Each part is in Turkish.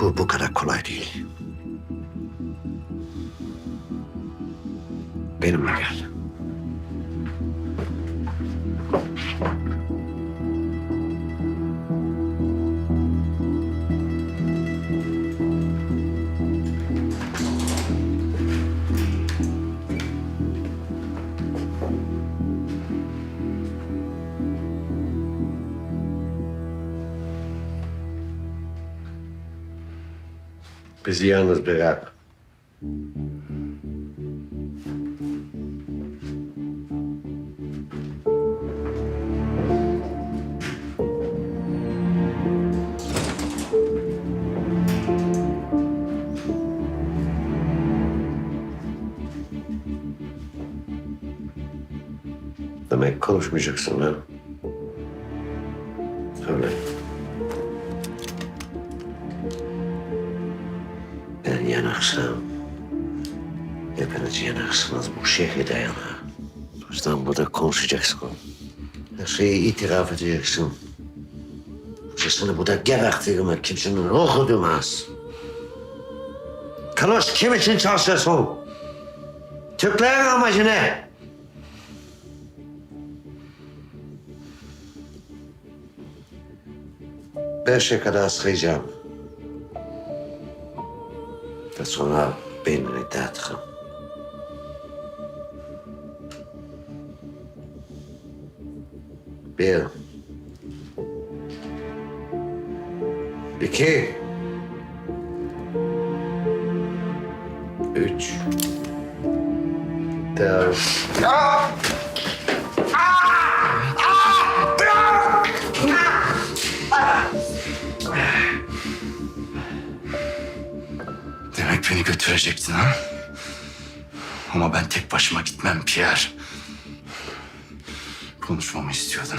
Bu bu kadar kolay değil. Benimle gel. Bizi yalnız bırak. Demek konuşmayacaksın ha? Yanaksam, hepiniz yanaksınız bu şehirde yana. O yüzden burada konuşacaksın. Her şeyi itiraf edeceksin. Seni burada gebertirim, kimsenin ruhu duymaz. Kılıç kim için çalışıyorsun? Türklerin amacı ne? Beşe kadar sayacağım. Sonra beynini dağıtırım. Bir. İki. Üç. Dört. Beni götürecektin ha? Ama ben tek başıma gitmem Pierre. Konuşmamı istiyordun.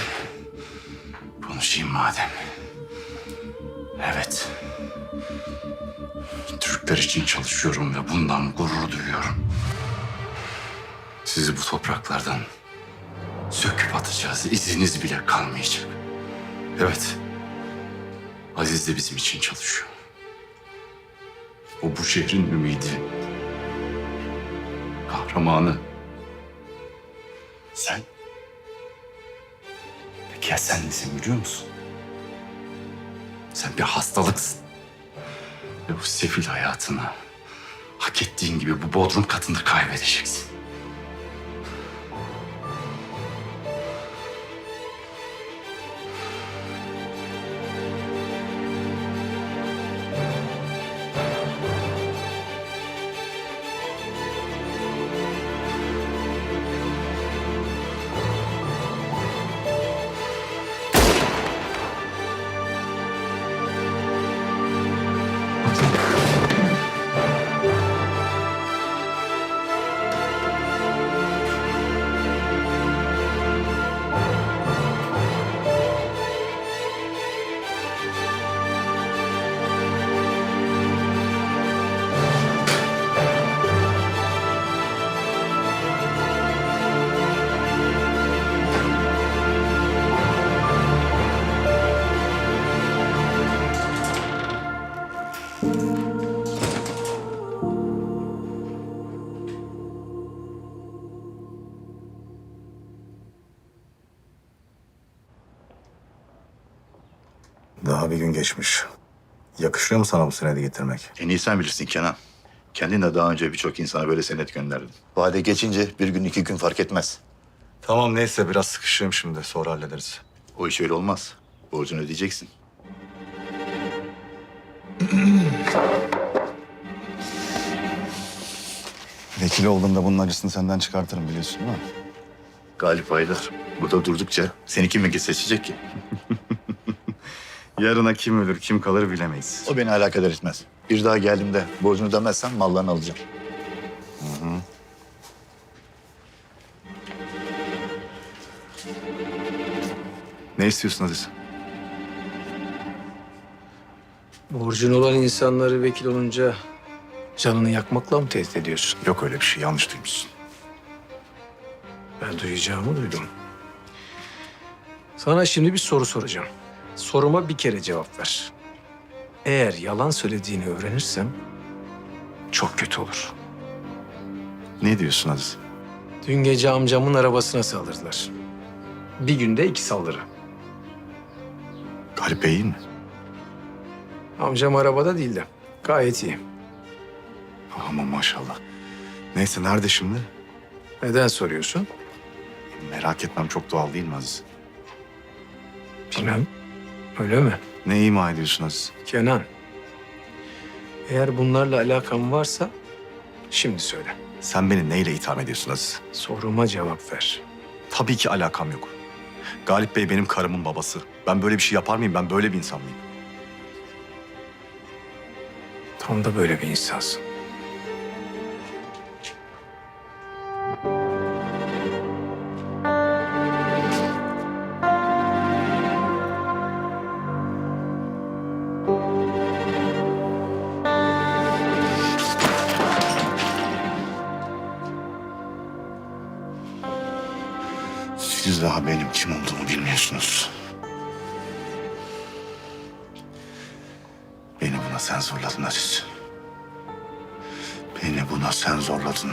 Konuşayım madem. Evet. Türkler için çalışıyorum ve bundan gurur duyuyorum. Sizi bu topraklardan söküp atacağız. İziniz bile kalmayacak. Evet. Aziz de bizim için çalışıyor. O bu şehrin ümidi. Kahramanı. Sen? Peki ya sen nesin biliyor musun? Sen bir hastalıksın. Ve bu sefil hayatını hak ettiğin gibi bu bodrum katında kaybedeceksin. Daha bir gün geçmiş. Yakışıyor mu sana bu senedi getirmek? En iyi sen bilirsin Kenan. Kendin de daha önce birçok insana böyle senet gönderdin. Vade geçince bir gün iki gün fark etmez. Tamam neyse biraz sıkışığım şimdi. Sonra hallederiz. O iş öyle olmaz. Borcunu ödeyeceksin. Vekil olduğumda bunun acısını senden çıkartırım biliyorsun değil mi? Galip Aydar. Burada durdukça seni kim vekil seçecek ki? Yarına kim ölür kim kalır bilemeyiz. O beni alakadar etmez. Bir daha geldiğimde borcunu ödemezsen mallarını alacağım. Ne istiyorsun Aziz? Borcun olan insanları vekil olunca canını yakmakla mı tehdit ediyorsun? Yok öyle bir şey yanlış duymuşsun. Ben duyacağımı duydum. Sana şimdi bir soru soracağım. Soruma bir kere cevap ver. eğer yalan söylediğini öğrenirsem çok kötü olur. Ne diyorsun Aziz? Dün gece amcamın arabasına saldırdılar. Bir günde iki saldırı. Galip iyi mi? Amcam arabada değildi. Gayet iyi. Aman maşallah. Neyse nerede şimdi? Neden soruyorsun? Merak etmem çok doğal değil mi Aziz? Bilmem. Öyle mi? Ne ima ediyorsun Aziz? Kenan. Eğer bunlarla alakan varsa şimdi söyle. Sen beni neyle itham ediyorsun Aziz? Soruma cevap ver. Tabii ki alakam yok. Galip Bey benim karımın babası. Ben böyle bir şey yapar mıyım? Ben böyle bir insan mıyım? Tam da böyle bir insansın. Daha benim kim olduğumu bilmiyorsunuz. Beni buna sen zorladın Aziz. Beni buna sen zorladın.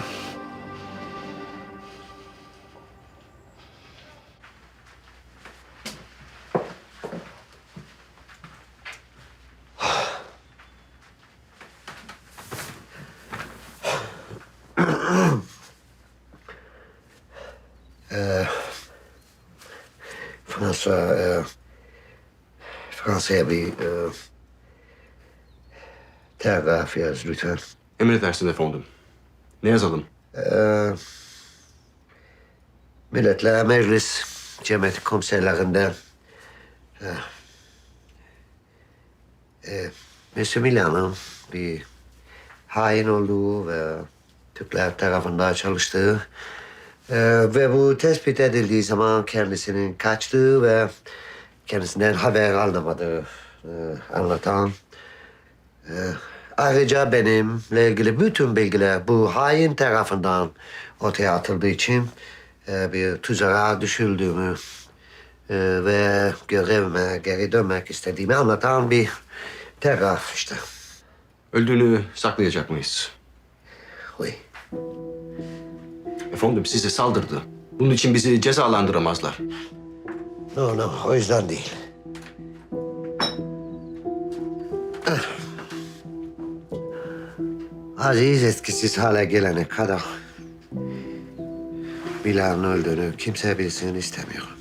Fransa, e, Fransa'ya bir e, telgraf yaz lütfen. Emredersin efendim. Ne yazalım? E, Milletler Meclis Cemiyeti komiserlerinden e, e, Mesut Milan'ın bir hain olduğu ve Türkler tarafından çalıştığı e, ve bu tespit edildiği zaman kendisinin kaçtığı ve kendisinden haber alınamadığı e, anlatan e, ayrıca benimle ilgili bütün bilgiler bu hain tarafından ortaya atıldığı için e, bir tuzağa düşüldüğümü e, ve görevime geri dönmek istediğimi anlatan bir telgraf işte. Öldüğünü saklayacak mıyız? Oui. Efendim size saldırdı. Bunun için bizi cezalandıramazlar. No, no, o yüzden değil. Aziz etkisiz hale gelene kadar Bilal'ın öldüğünü kimse bilsin istemiyorum.